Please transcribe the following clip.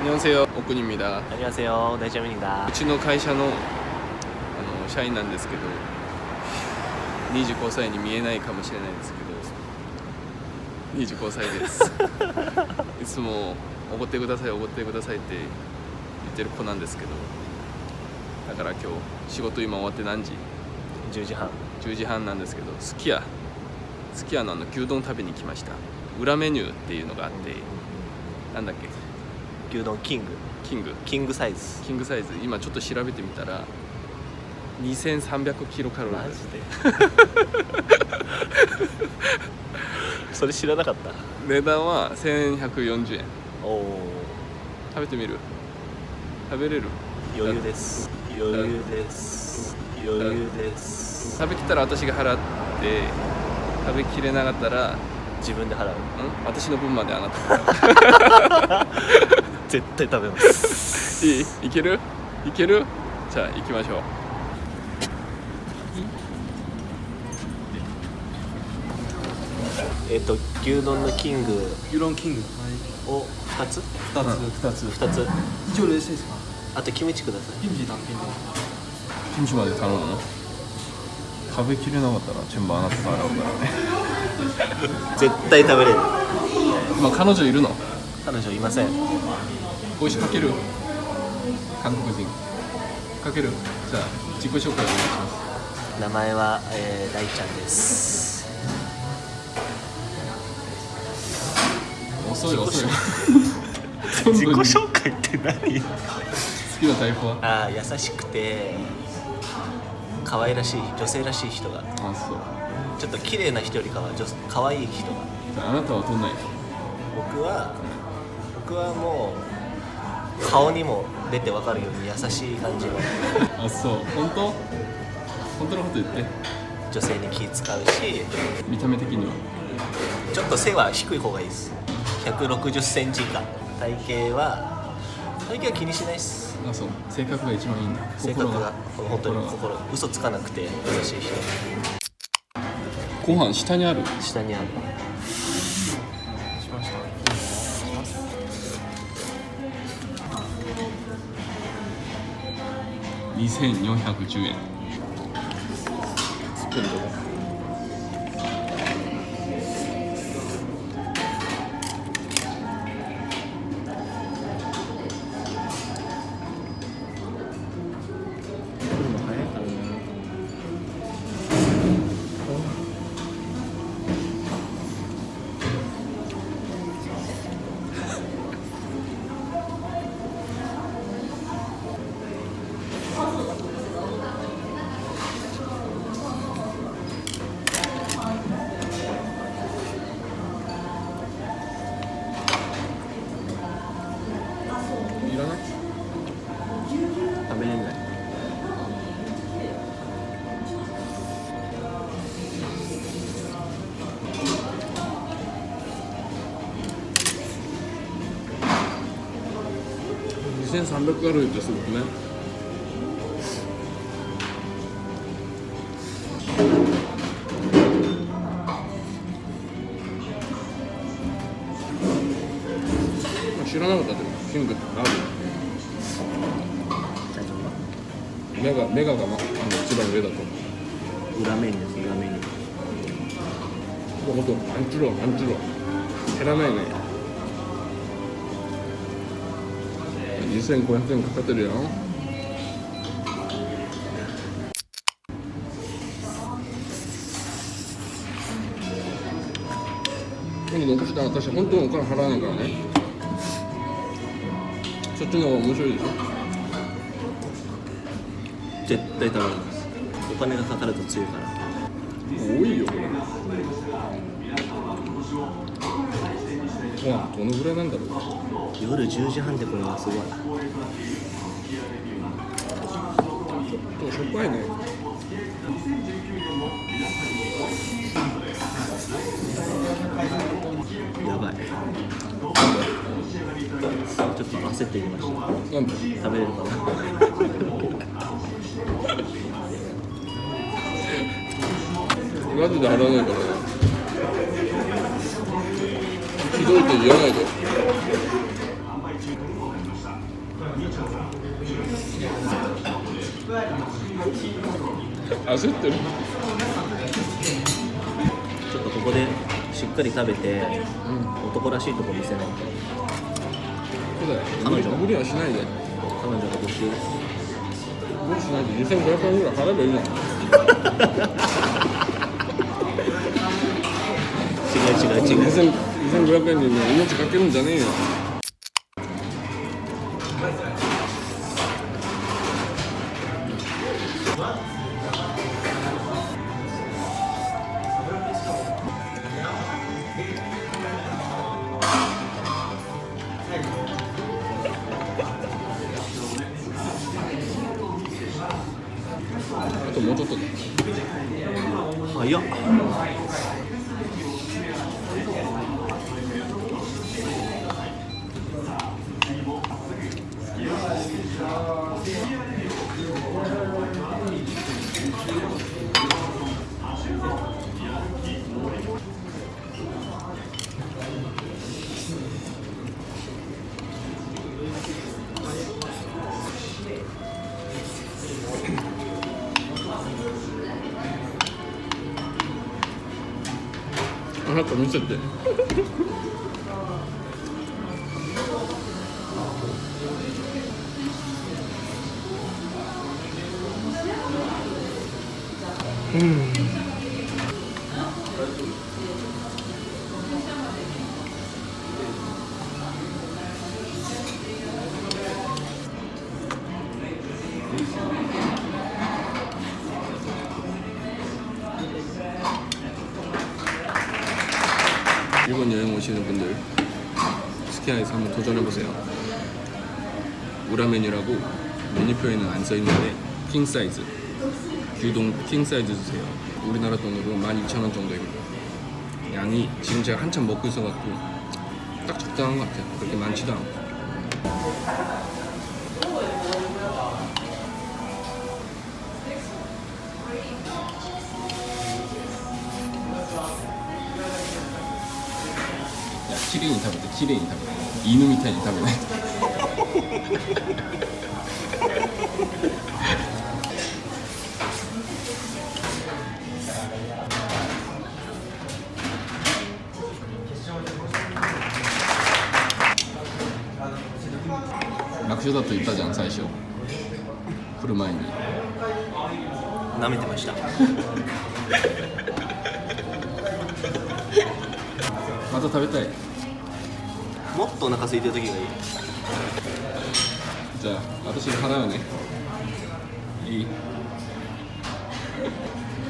안녕하세요 옥군입니다 안녕하세요 나이자민입니다 うちの会社のあの社員なんですけど25歳に見えないかもしれないですけど25歳ですいつもおごってくださいおごってくださいって言ってる子なんですけどだから今日仕事今終わって何時10時半10時半なんですけどすき家すき家のあの牛丼食べに来ました裏メニューっていうのがあってなんだっけ 牛丼キング。キング。キングサイズ。キングサイズ。今ちょっと調べてみたら2300キロカロリー。マジで？それ知らなかった？値段は1140円。おお食べてみる？食べれる？余裕です。余裕です。余裕です。食べきったら私が払って食べきれなかったらん自分で払う。私の分まであなた 絶対食べます。いい？いける？いける？じゃあ行きましょう。えっと牛丼のキングユロンキング。を2つ？二つ。二つ。2つ。一応冷静ですか？あとキムチください。キムチ単品でキムチまで頼むの？食べきれなかったら全部あなたが払うからね。絶対食べれる。まあ彼女いるの？彼女いません美味しかける韓国人。かける。じゃあ自己紹介お願いします。名前は、えー、大ちゃんです。遅い遅い。自己紹介って何？好きなタイプは？あー優しくて可愛らしい女性らしい人が。あそう。ちょっと綺麗な人よりかは女可愛い人が。じゃああなたはどんな人？僕は僕はもう顔にも出て分かるように優しい感じの。あそう。本当？本当のこと言って。女性に気使うし。見た目的には？ちょっと背は低い方がいいです。1 6 0センチ以下。体型は体型は気にしないです。あそう。性格が一番いいんだ。性格が本当に心嘘つかなくて優しい人。ご飯下にある。下にある2410円スプーンどこ来る2300カロリーってすごくね知らなかったでもキングってあるメガメガが、ま、あの一番上だと。夫裏メニューです裏メニューほんとアンチロアンチロ減らないね2500円かかってるやん。今度残したら私本当にお金払わないからね。そっちの方が面白いでしょ。絶対食べれます。お金がかかると強いから。多いよこれ。ご飯どのぐらいなんだろう夜10時半でこれはすごい。しょっぱいね。やばい。ちょっと焦ってきました。食べれるかな？マジで払わないから。ねひどいと言わないで焦ってる？ちょっとここでしっかり食べてうん男らしいとこ見せない。とそうだよ。彼女？無理はしないで。彼女が募集無理しない？で2500円ぐらい払えばいいじゃん。違う違う違う。2000 2500円にね命かけるんじゃねえよあともうちょっとだ早っ。あなた見せて。 일본 여행 오시는 분들 스키야에서 한번 도전해보세요. 우라 메뉴라고 메뉴표에는 안 써있는데 킹 사이즈 규동 킹 사이즈 주세요. 우리나라 돈으로 12,000원 정도입니다 양이 지금 제가 한참 먹고 있어갖고 딱 적당한 것 같아요. 그렇게 많지도 않고 綺麗に食べて綺麗に食べて犬みたいに食べない。と楽勝だと言ったじゃん最初。来る前に。舐めてました。また食べたい。もっとお腹空いてる時がいい。じゃあ私が払うね。いい？